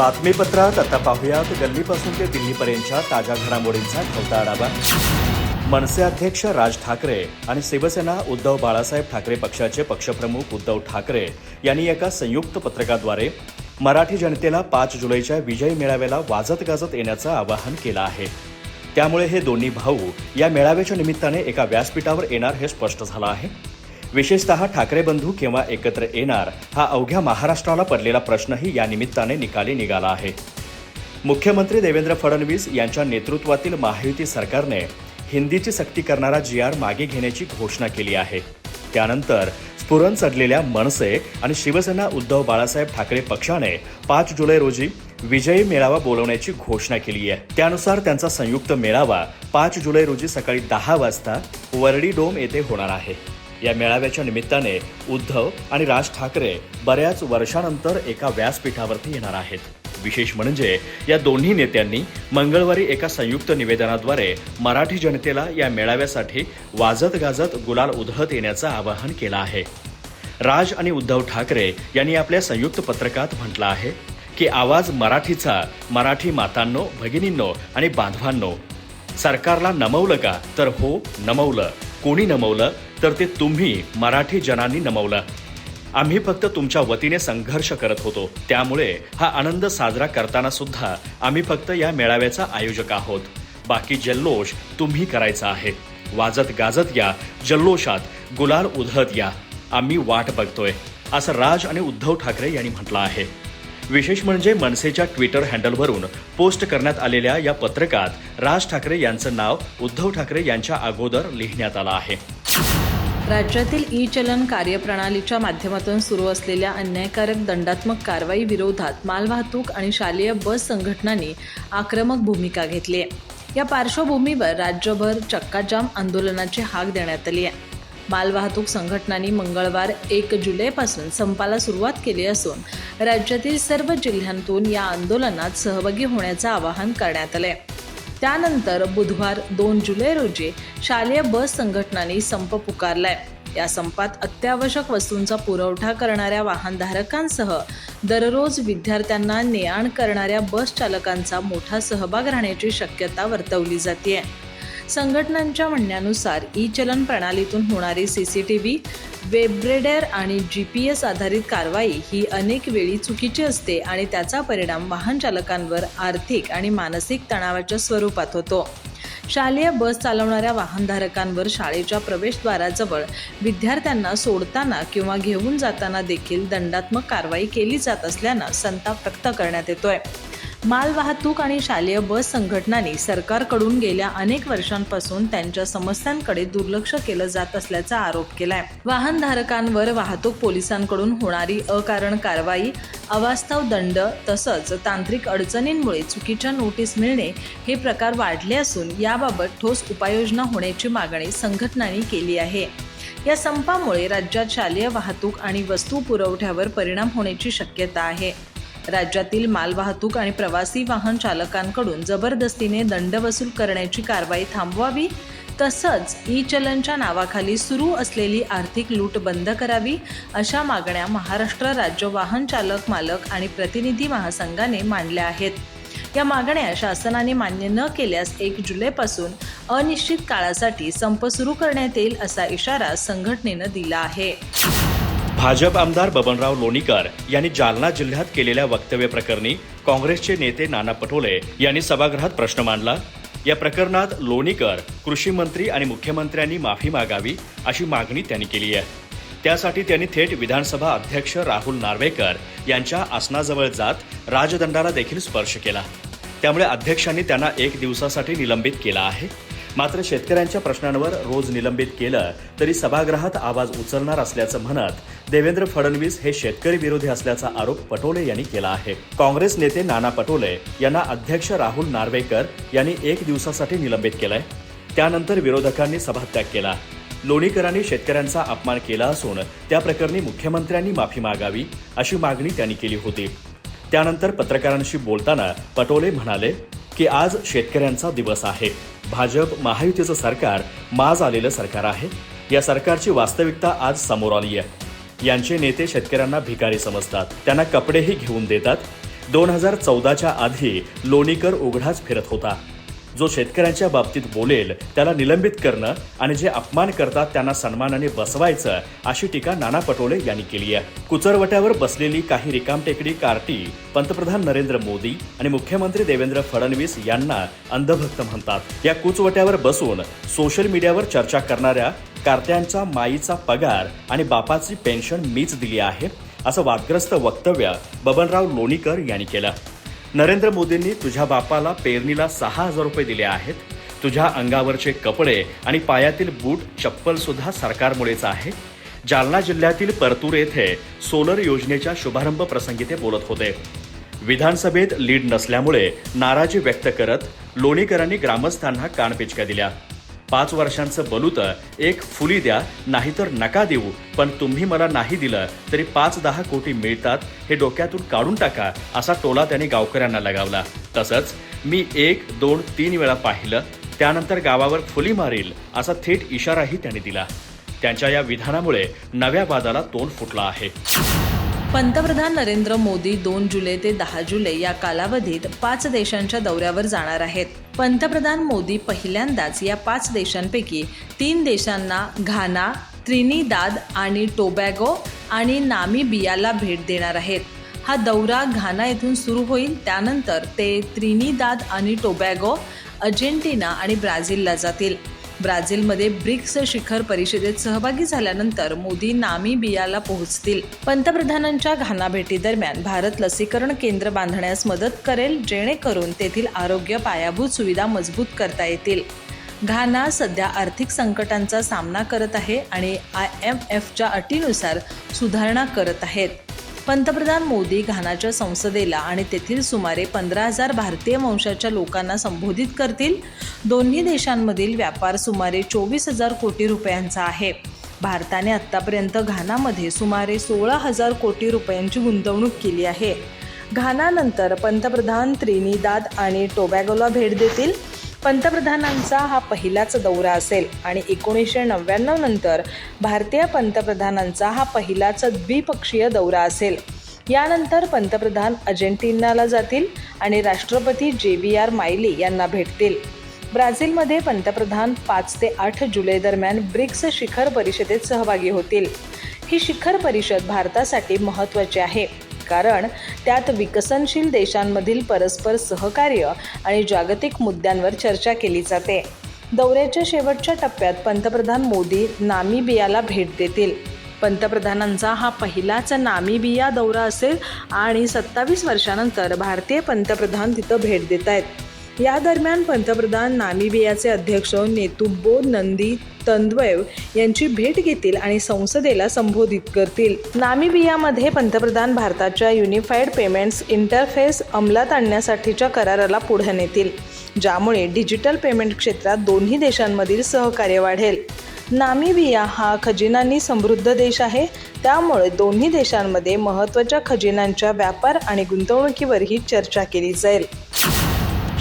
बातमीपत्रात आता पाहुयात. गल्लीपासून ते दिल्लीपर्यंतच्या ताज्या घडामोडींचा ठेवता आढावा. मनसे अध्यक्ष राज ठाकरे आणि शिवसेना उद्धव बाळासाहेब ठाकरे पक्षाचे पक्षप्रमुख उद्धव ठाकरे यांनी एका संयुक्त पत्रकाद्वारे मराठी जनतेला पाच जुलैच्या विजय मेळाव्याला वाजत गाजत येण्याचं आवाहन केलं आहे. त्यामुळे हे दोन्ही भाऊ या मेळाव्याच्या निमित्ताने एका व्यासपीठावर येणार हे स्पष्ट झालं आहे. विशेषतः ठाकरे बंधू केव्हा एकत्र येणार हा अवघ्या महाराष्ट्राला पडलेला प्रश्नही या निमित्ताने निकाली निघाला आहे. मुख्यमंत्री देवेंद्र फडणवीस यांच्या नेतृत्वातील महायुती सरकारने हिंदीची सक्ती करणारा जी आर मागे घेण्याची घोषणा केली आहे. त्यानंतर स्फुरण चढलेल्या मनसे आणि शिवसेना उद्धव बाळासाहेब ठाकरे पक्षाने पाच जुलै रोजी विजयी मेळावा बोलवण्याची घोषणा केली आहे. त्यानुसार त्यांचा संयुक्त मेळावा पाच जुलै रोजी सकाळी दहा वाजता वर्डी डोम येथे होणार आहे. या मेळाव्याच्या निमित्ताने उद्धव आणि राज ठाकरे बऱ्याच वर्षानंतर एका व्यासपीठावरती येणार आहेत. विशेष म्हणजे या दोन्ही नेत्यांनी मंगळवारी एका संयुक्त निवेदनाद्वारे मराठी जनतेला या मेळाव्यासाठी वाजत गाजत गुलाल उधळत येण्याचं आवाहन केलं आहे. राज आणि उद्धव ठाकरे यांनी आपल्या संयुक्त पत्रकात म्हटलं आहे की आवाज मराठीचा मराठी मातांनो भगिनींनो आणि बांधवांनो. सरकारला नमवलं का? तर हो नमवलं. कोणी नमवलं? तर ते तुम्ही मराठी जनांनी नमवलं. आम्ही फक्त तुमच्या वतीने संघर्ष करत होतो. त्यामुळे हा आनंद साजरा करताना सुद्धा आम्ही फक्त या मेळाव्याचा आयोजक आहोत. बाकी जल्लोष तुम्ही करायचा आहे. वाजत गाजत या जल्लोषात गुलाल उधळत या. आम्ही वाट बघतोय असं राज आणि उद्धव ठाकरे यांनी म्हटलं आहे. विशेष म्हणजे मनसेच्या ट्विटर हँडलवरून पोस्ट करण्यात आलेल्या या पत्रकात राज ठाकरे यांचं नाव उद्धव ठाकरे यांच्या अगोदर लिहिण्यात आलं आहे. राज्यातील ई चलन कार्यप्रणालीच्या माध्यमातून सुरू असलेल्या अन्यायकारक दंडात्मक कारवाई विरोधात मालवाहतूक आणि शालेय बस संघटनांनी आक्रमक भूमिका घेतली आहे. या पार्श्वभूमीवर राज्यभर चक्काजाम आंदोलनाची हाक देण्यात आली आहे. मालवाहतूक संघटनांनी मंगळवार एक जुलैपासून संपाला सुरुवात केली असून राज्यातील सर्व जिल्ह्यांतून या आंदोलनात सहभागी होण्याचं आवाहन करण्यात आलं आहे त्यानंतर बुधवार दोन जुलै रोजी शालेय बस संघटनांनी संप पुकारलाय. या संपात अत्यावश्यक वस्तूंचा पुरवठा करणाऱ्या वाहनधारकांसह दररोज विद्यार्थ्यांना ने आण करणाऱ्या बस चालकांचा मोठा सहभाग राहण्याची शक्यता वर्तवली जाते संघटनांच्या म्हणण्यानुसार ई चलन प्रणालीतून होणारी C C T V web reader आणि जी पी एस आधारित कारवाई ही अनेक वेळी चुकीची असते आणि त्याचा परिणाम वाहन चालकांवर आर्थिक आणि मानसिक तणावाच्या स्वरूपात होतो. शालेय बस चालवणाऱ्या वाहनधारकांवर शाळेच्या प्रवेशद्वाराजवळ विद्यार्थ्यांना सोडताना किंवा घेऊन जाताना देखील दंडात्मक कारवाई केली जात असल्यानं संताप व्यक्त करण्यात येतोय. मालवाहतूक आणि शालेय बस संघटनांनी सरकारकडून गेल्या अनेक वर्षांपासून त्यांच्या समस्यांकडे दुर्लक्ष केलं जात असल्याचा आरोप केलाय. वाहनधारकांवर वाहतूक पोलिसांकडून होणारी अकारण कारवाई अवास्तव दंड तसंच तांत्रिक अडचणींमुळे चुकीच्या नोटीस मिळणे हे प्रकार वाढले असून याबाबत ठोस उपाययोजना होण्याची मागणी संघटनांनी केली आहे. या संपामुळे राज्यात शालेय वाहतूक आणि वस्तू पुरवठ्यावर परिणाम होण्याची शक्यता आहे. राज्यातील मालवाहतूक आणि प्रवासी वाहन चालकांकडून जबरदस्तीने दंड वसूल करण्याची कारवाई थांबवावी तसंच ई चलनच्या नावाखाली सुरू असलेली आर्थिक लूट बंद करावी अशा मागण्या महाराष्ट्र राज्य वाहन चालक मालक आणि प्रतिनिधी महासंघाने मांडल्या आहेत. या मागण्या शासनाने मान्य न केल्यास एक जुलैपासून अनिश्चित काळासाठी संप सुरू करण्यात येईल असा इशारा संघटनेनं दिला आहे. भाजप आमदार बबनराव लोणीकर यांनी जालना जिल्ह्यात केलेल्या वक्तव्यप्रकरणी काँग्रेसचे नेते नाना पटोले यांनी सभागृहात प्रश्न मांडला. या प्रकरणात लोणीकर कृषी मंत्री आणि मुख्यमंत्र्यांनी माफी मागावी अशी मागणी त्यांनी केली आहे. त्यासाठी त्यांनी थेट विधानसभा अध्यक्ष राहुल नार्वेकर यांच्या आसनाजवळ जात राजदंडाला देखील स्पर्श केला. त्यामुळे अध्यक्षांनी त्यांना एक दिवसासाठी निलंबित केला आहे. मात्र शेतकऱ्यांच्या प्रश्नांवर रोज निलंबित केलं तरी सभागृहात आवाज उचलणार असल्याचं म्हणत देवेंद्र फडणवीस हे शेतकरी विरोधी असल्याचा आरोप पटोले यांनी केला आहे. काँग्रेस नेते नाना पटोले यांना अध्यक्ष राहुल नार्वेकर यांनी एक दिवसासाठी निलंबित केलंय. त्यानंतर विरोधकांनी सभात्याग केला. लोणीकरांनी शेतकऱ्यांचा अपमान केला असून त्या प्रकरणी मुख्यमंत्र्यांनी माफी मागावी अशी मागणी त्यांनी केली होती. त्यानंतर पत्रकारांशी बोलताना पटोले म्हणाले की आज शेतकऱ्यांचा दिवस आहे. भाजप महायुतीचं सरकार माज आलेलं सरकार आहे. या सरकारची वास्तविकता आज समोर आली आहे. यांचे नेते शेतकऱ्यांना भिकारी समजतात. त्यांना कपडेही घेऊन देतात. दोन हजार चौदाच्या आधी लोणीकर उघडाच फिरत होता. जो शेतकऱ्यांच्या बाबतीत बोलेल त्याला निलंबित करणं आणि जे अपमान करतात त्यांना सन्मानाने बसवायचं अशी टीका नाना पटोले यांनी केली आहे. कुचरवट्यावर बसलेली काही रिकामटेकडी कार्टी पंतप्रधान नरेंद्र मोदी आणि मुख्यमंत्री देवेंद्र फडणवीस यांना अंधभक्त म्हणतात. या कुचवट्यावर बसून सोशल मीडियावर चर्चा करणाऱ्या कार्त्यांचा माईचा पगार आणि बापाची पेन्शन मीच दिली आहे असं वादग्रस्त वक्तव्य बबनराव लोणीकर यांनी केलं. नरेंद्र मोदींनी तुझ्या बापाला पेरणीला सहा हजार रुपये दिले आहेत. तुझ्या अंगावरचे कपडे आणि पायातील बूट चप्पल सुद्धा सरकारमुळेच आहे. जालना जिल्ह्यातील परतूर येथे सोलर योजनेच्या शुभारंभ प्रसंगी ते बोलत होते. विधानसभेत लीड नसल्यामुळे नाराजी व्यक्त करत लोणीकरांनी ग्रामस्थांना कानपिचक्या दिल्या. पाच वर्षांचं बलूत एक फुली द्या नाहीतर नका देऊ. पण तुम्ही मला नाही दिलं तरी पाच दहा कोटी मिळतात हे डोक्यातून काढून टाका असा टोला त्यांनी गावकऱ्यांना लगावला. तसंच मी एक दोन तीन वेळा पाहिलं त्यानंतर गावावर फुली मारील असा थेट इशाराही त्यांनी दिला. त्यांच्या या विधानामुळे नव्या वादाला तोंड फुटला आहे. पंतप्रधान नरेंद्र मोदी दोन जुलै ते दहा जुलै या कालावधीत पाच देशांच्या दौऱ्यावर जाणार आहेत. पंतप्रधान मोदी पहिल्यांदाच या पाच देशांपैकी तीन देशांना घाना त्रिनिदाद आणि टोबॅगो आणि नामिबियाला भेट देणार आहेत. हा दौरा घाना येथून सुरू होईल. त्यानंतर ते त्रिनिदाद आणि टोबॅगो अर्जेंटिना आणि ब्राझीलला जातील. ब्राझीलमध्ये ब्रिक्स शिखर परिषदेत सहभागी झाल्यानंतर मोदी नामिबियाला पोहोचतील. पंतप्रधानांच्या घाना भेटीदरम्यान भारत लसीकरण केंद्र बांधण्यास मदत करेल जेणेकरून तेथील आरोग्य पायाभूत सुविधा मजबूत करता येतील. घाना सध्या आर्थिक संकटांचा सामना करत आहे आणि आय एम एफच्या अटीनुसार सुधारणा करत आहेत. पंतप्रधान मोदी घानाच्या संसदेला आणि तेथील सुमारे पंधरा हजार भारतीय वंशाच्या लोकांना संबोधित करतील. दोन्ही देशांमधील व्यापार सुमारे चोवीस हजार कोटी रुपयांचा आहे. भारताने आत्तापर्यंत घानामध्ये सुमारे सोळा हजार कोटी रुपयांची गुंतवणूक केली आहे. घानानंतर पंतप्रधान त्रिनिदाद आणि टोबॅगोला भेट देतील. पंतप्रधानांचा हा पहिलाच दौरा असेल आणि एकोणीसशे नव्याण्णव नंतर भारतीय पंतप्रधानांचा हा पहिलाच द्विपक्षीय दौरा असेल. यानंतर पंतप्रधान अर्जेंटिनाला जातील आणि राष्ट्रपती जे बी आर मायली यांना भेटतील. ब्राझीलमध्ये पंतप्रधान पाच ते आठ जुलै दरम्यान ब्रिक्स शिखर परिषदेत सहभागी होतील. ही शिखर परिषद भारतासाठी महत्त्वाची आहे. कारण त्यात विकसनशील देशांमधील परस्पर सहकार्य आणि जागतिक मुद्द्यांवर चर्चा केली जाते. दौऱ्याच्या शेवटच्या टप्प्यात पंतप्रधान मोदी नामिबियाला भेट देतील. पंतप्रधानांचा हा पहिलाच नामिबिया दौरा असेल आणि सत्तावीस वर्षानंतर भारतीय पंतप्रधान तिथं भेट देत आहेत. या दरम्यान पंतप्रधान नामिबियाचे अध्यक्ष नेतुब्बो नंदी तंद्वैव यांची भेट घेतील आणि संसदेला संबोधित करतील. नामिबियामध्ये पंतप्रधान भारताच्या युनिफाईड पेमेंट्स इंटरफेस अंमलात आणण्यासाठीच्या कराराला पुढे नेतील ज्यामुळे डिजिटल पेमेंट क्षेत्रात दोन्ही देशांमधील सहकार्य वाढेल. नामिबिया हा खजिनांनी समृद्ध देश आहे त्यामुळे दोन्ही देशांमध्ये महत्त्वाच्या खजिनांच्या व्यापार आणि गुंतवणुकीवरही चर्चा केली जाईल.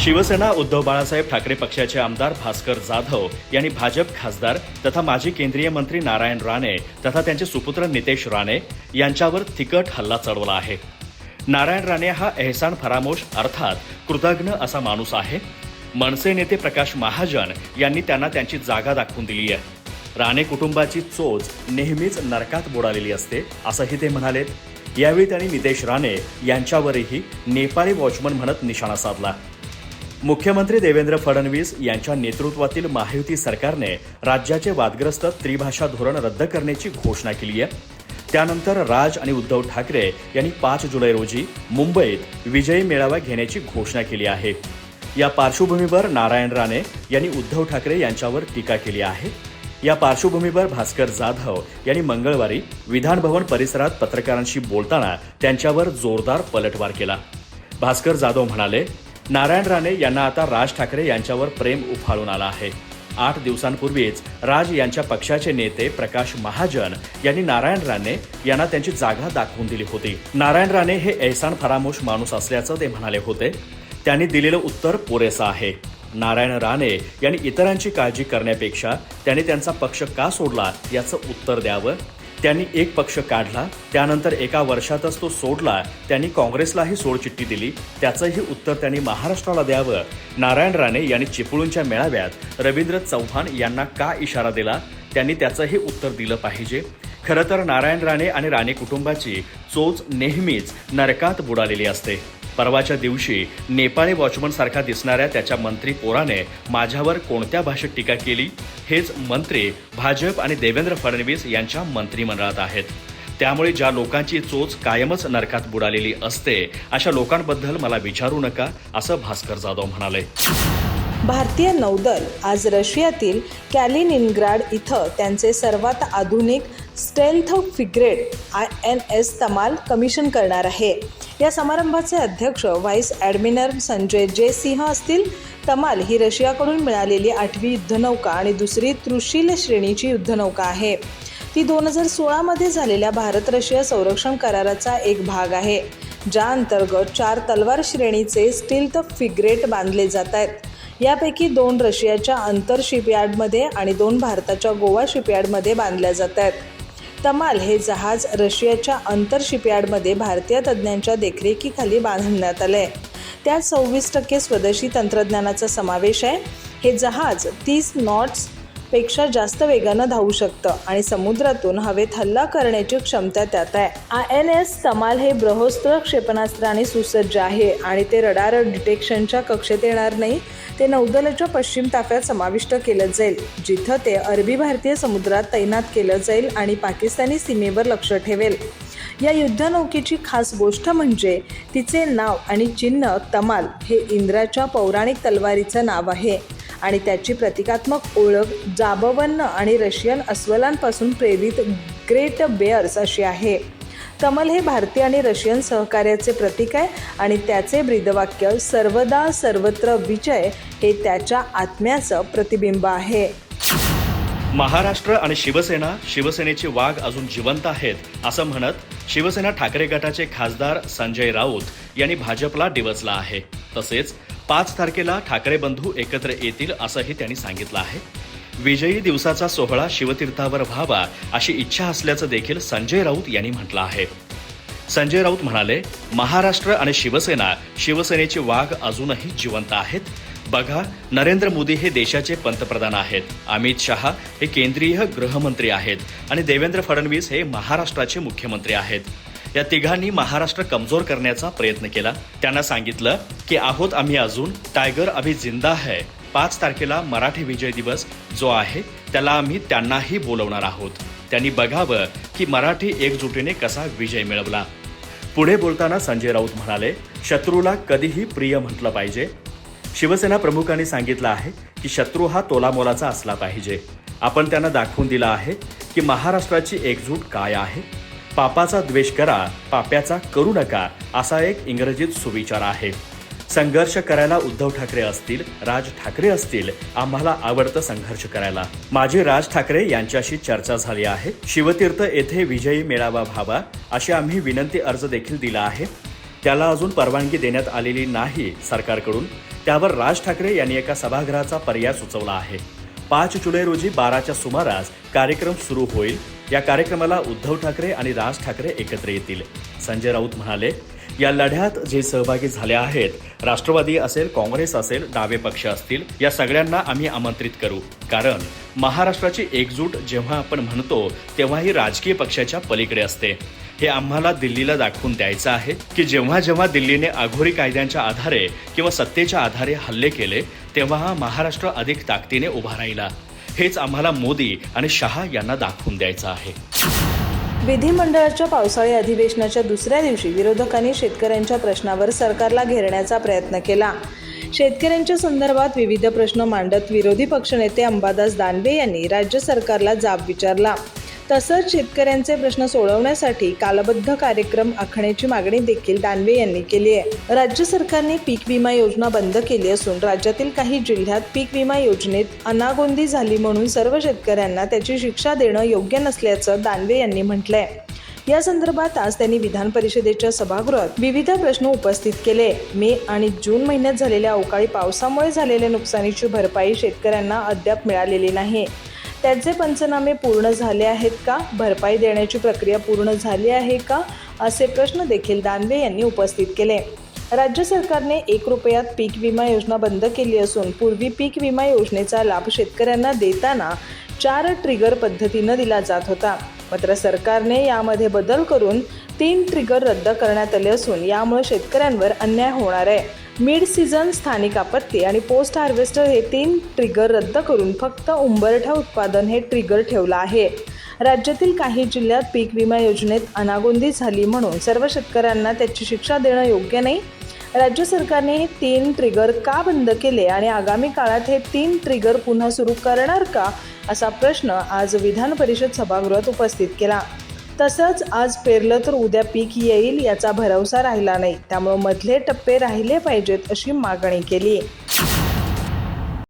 शिवसेना उद्धव बाळासाहेब ठाकरे पक्षाचे आमदार भास्कर जाधव यांनी भाजप खासदार तथा माजी केंद्रीय मंत्री नारायण राणे तथा त्यांचे सुपुत्र नितेश राणे यांच्यावर तिकट हल्ला चढवला आहे. नारायण राणे हा एहसान फरामोश अर्थात कृतज्ञ असा माणूस आहे. मनसे नेते प्रकाश महाजन यांनी त्यांना त्यांची जागा दाखवून दिली आहे. राणे कुटुंबाची चोच नेहमीच नरकात बुडालेली असते असंही ते म्हणालेत यावेळी त्यांनी नितेश राणे यांच्यावरही नेपाळी वॉचमन म्हणत निशाणा साधला. मुख्यमंत्री देवेंद्र फडणवीस यांच्या नेतृत्वातील महायुती सरकारने राज्याचे वादग्रस्त त्रिभाषा धोरण रद्द करण्याची घोषणा केली आहे. त्यानंतर राज आणि उद्धव ठाकरे यांनी पाच जुलै रोजी मुंबईत विजयी मेळावा घेण्याची घोषणा केली आहे. या पार्श्वभूमीवर नारायण राणे यांनी उद्धव ठाकरे यांच्यावर टीका केली आहे. या पार्श्वभूमीवर भास्कर जाधव यांनी मंगळवारी विधानभवन परिसरात पत्रकारांशी बोलताना त्यांच्यावर जोरदार पलटवार केला. भास्कर जाधव म्हणाले नारायण राणे यांना आता राज ठाकरे यांच्यावर प्रेम उफाळून आलं आहे. आठ दिवसांपूर्वीच राज यांच्या पक्षाचे नेते प्रकाश महाजन यांनी नारायण राणे यांना त्यांची जागा दाखवून दिली होती. नारायण राणे हे एहसान फरामोश माणूस असल्याचं ते म्हणाले होते. त्यांनी दिलेलं उत्तर पुरेसं आहे. नारायण राणे यांनी इतरांची काळजी करण्यापेक्षा त्यांनी त्यांचा पक्ष का सोडला याचं उत्तर द्यावं? त्यांनी एक पक्ष काढला त्यानंतर एका वर्षातच तो सोडला. त्यांनी काँग्रेसलाही सोडचिठ्ठी दिली. त्याचंही उत्तर त्यांनी महाराष्ट्राला द्यावं. नारायण राणे यांनी चिपळूणच्या मेळाव्यात रवींद्र चव्हाण यांना का इशारा दिला? त्यांनी त्याचंही उत्तर दिलं पाहिजे. खरं तर नारायण राणे आणि राणे कुटुंबाची चोच नेहमीच नरकात बुडालेली असते. परवाच्या दिवशी नेपाळी वॉचमन सारखा दिसणाऱ्या त्याच्या मंत्री पोराने माझ्यावर कोणत्या भाषेत टीका केली? हेच मंत्री भाजप आणि देवेंद्र फडणवीस यांच्या मंत्रिमंडळात आहेत. त्यामुळे ज्या लोकांची चोच कायमच नरकात बुडालेली असते अशा लोकांबद्दल मला विचारू नका असं भास्कर जाधव म्हणाले. भारतीय नौदल आज रशियातील कॅलिनिनग्राड इथं त्यांचे सर्वात आधुनिक stealth frigate I N S Tamal commission करणार आहे. या समारंभाचे अध्यक्ष व्हाईस ॲडमिरल संजय जे सिंह असतील तमाल ही रशियाकडून मिळालेली आठवी युद्धनौका आणि दुसरी त्रुशील श्रेणीची युद्धनौका आहे. ती दोन हजार सोळामध्ये झालेल्या भारत रशिया संरक्षण कराराचा एक भाग आहे ज्या अंतर्गत चार तलवार श्रेणीचे स्टील्थ फिग्रेट बांधले जात आहेत. यापैकी दोन रशियाच्या अंतर शिपयार्डमध्ये आणि दोन भारताच्या गोवा शिपयार्डमध्ये बांधल्या जात आहेत. तमाल हे जहाज रशियाच्या अंतर शिपयार्डमध्ये भारतीय तज्ज्ञांच्या देखरेखीखाली बांधण्यात आलं आहे त्यात सव्वीस टक्के स्वदेशी तंत्रज्ञानाचा समावेश आहे. हे जहाज तीस नॉट्स पेक्षा जास्त वेगानं धावू शकतं आणि समुद्रातून हवेत हल्ला करण्याची क्षमता त्यात आहे. आय एन एस तमाल हे बृहस्त्र क्षेपणास्त्राने सुसज्ज आहे आणि ते रडार डिटेक्शनच्या कक्षेत येणार नाही. ते नौदलाच्या पश्चिम ताफ्यात समाविष्ट केलं जाईल जिथं ते अरबी भारतीय समुद्रात तैनात केलं जाईल आणि पाकिस्तानी सीमेवर लक्ष ठेवेल. या युद्धनौकेची खास गोष्ट म्हणजे तिचे नाव आणि चिन्ह तमाल हे इंद्राच्या पौराणिक तलवारीचं नाव आहे. आणि त्याची प्रतिकात्मक ओळख जाबवन्न आणि रशियन अस्वलांपासून प्रेरित ग्रेट बेअर्स अशी आहे. कमल हे भारतीय आणि रशियन सहकार्याचे प्रतीक आहे आणि त्याचे ब्रीदवाक्य सर्वदा सर्वत्र विजय हे त्याच्या आत्म्याचं प्रतिबिंब आहे. महाराष्ट्र आणि शिवसेना शिवसेनेची वाघ अजून जिवंत आहेत असं म्हणत शिवसेना ठाकरे गटाचे खासदार संजय राऊत यांनी भाजपला डिवचला आहे. तसेच पाच तारखेला ठाकरे बंधू एकत्र येतील असंही त्यांनी सांगितलं आहे. विजयी दिवसाचा सोहळा शिवतीर्थावर व्हावा अशी इच्छा असल्याचं देखील संजय राऊत यांनी म्हटलं आहे. संजय राऊत म्हणाले महाराष्ट्र आणि शिवसेना शिवसेनेची वाघ अजूनही जिवंत आहेत बघा नरेंद्र मोदी हे देशाचे पंतप्रधान आहेत. अमित शहा हे केंद्रीय गृहमंत्री आहेत. आणि देवेंद्र फडणवीस हे महाराष्ट्राचे मुख्यमंत्री आहेत. या तिघांनी महाराष्ट्र कमजोर करण्याचा प्रयत्न केला. त्यांना सांगितलं की आहोत आम्ही अजून. टायगर अभि जिंदा है. पाच तारखेला मराठी विजय दिवस जो आहे त्याला आम्ही त्यांनाही बोलवणार आहोत. त्यांनी बघावं की मराठी एकजुटीने कसा विजय मिळवला. पुढे बोलताना संजय राऊत म्हणाले शत्रूला कधीही प्रिय म्हटलं पाहिजे. शिवसेना प्रमुखांनी सांगितलं आहे की शत्रू हा तोलामोलाचा असला पाहिजे. आपण त्यांना दाखवून दिला आहे की महाराष्ट्राची एकजूट काय आहे. पापाचा द्वेष करा पाप्याचा करू नका असा एक इंग्रजीत सुविचार आहे. संघर्ष करायला उद्धव ठाकरे असतील राज ठाकरे असतील आम्हाला आवडतं संघर्ष करायला. माझी राज ठाकरे यांच्याशी चर्चा झाली आहे. शिवतीर्थ येथे विजयी मेळावा व्हावा अशी आम्ही विनंती अर्ज देखील दिला आहे. त्याला अजून परवानगी देण्यात आलेली नाही सरकारकडून. त्यावर राज ठाकरे यांनी एका सभागृहाचा पर्याय सुचवला आहे. पाच जुलै रोजी बाराच्या सुमारास कार्यक्रम सुरू होईल. या कार्यक्रमाला उद्धव ठाकरे आणि राज ठाकरे एकत्र येतील. संजय राऊत म्हणाले या लढ्यात जे सहभागी झाले आहेत राष्ट्रवादी असेल काँग्रेस असेल डावे पक्ष असतील या सगळ्यांना आम्ही आमंत्रित करू. कारण महाराष्ट्राची एकजूट जेव्हा आपण म्हणतो तेव्हा ही राजकीय पक्षाच्या पलीकडे असते. हे आम्हाला दिल्लीला दाखवून द्यायचं आहे की जेव्हा जेव्हा दिल्लीने आघोरी कायद्यांच्या आधारे किंवा सत्तेच्या आधारे हल्ले केले तेव्हा हा महाराष्ट्र अधिक ताकदीने उभा राहिला. हेच आम्हाला मोदी आणि शहा यांना दाखवून द्यायचं आहे. विधिमंडळाच्या पावसाळी अधिवेशनाच्या दुसऱ्या दिवशी विरोधकांनी शेतकऱ्यांच्या प्रश्नावर सरकारला घेरण्याचा प्रयत्न केला. शेतकऱ्यांच्या संदर्भात विविध प्रश्न मांडत विरोधी पक्षनेते अंबादास दानवे यांनी राज्य सरकारला जाब विचारला. तसंच शेतकऱ्यांचे प्रश्न सोडवण्यासाठी कालबद्ध कार्यक्रम आखण्याची मागणी देखील दानवे यांनी केली आहे. राज्य सरकारने पीक विमा योजना बंद केली असून राज्यातील काही जिल्ह्यात पीक विमा योजनेत अनागोंदी झाली म्हणून सर्व शेतकऱ्यांना त्याची शिक्षा देणं योग्य नसल्याचं दानवे यांनी म्हटलंय. या संदर्भात आज त्यांनी विधान परिषदेच्या सभागृहात विविध प्रश्न उपस्थित केले. मे आणि जून महिन्यात झालेल्या अवकाळी पावसामुळे झालेल्या नुकसानीची भरपाई शेतकऱ्यांना अद्याप मिळालेली नाही. त्याचे पंचनामे पूर्ण झाले आहेत का? भरपाई देण्याची प्रक्रिया पूर्ण झाली आहे का? असे प्रश्न देखील दानवे यांनी उपस्थित केले. राज्य सरकारने एक रुपयात पीक विमा योजना बंद केली असून पूर्वी पीक विमा योजनेचा लाभ शेतकऱ्यांना देताना चार ट्रिगर पद्धतीनं दिला जात होता. मात्र सरकारने यामध्ये बदल करून तीन ट्रिगर रद्द करण्यात आले असून यामुळे शेतकऱ्यांवर अन्याय होणार आहे. मिड सीझन स्थानिक आपत्ती आणि पोस्ट हार्वेस्टर हे तीन ट्रिगर रद्द करून फक्त उंबरठा उत्पादन हे ट्रिगर ठेवलं आहे. राज्यातील काही जिल्ह्यात पीक विमा योजनेत अनागोंदी झाली म्हणून सर्व शेतकऱ्यांना त्याची शिक्षा देणं योग्य नाही. राज्य सरकारने हे तीन ट्रिगर का बंद केले आणि आगामी काळात हे तीन ट्रिगर पुन्हा सुरू करणार का असा प्रश्न आज विधान परिषद सभागृहात उपस्थित केला. तसंच आज पेरलं तर उद्या पीक येईल याचा भरवसा राहिला नाही. त्यामुळे मधले टप्पे राहिले पाहिजेत अशी मागणी केली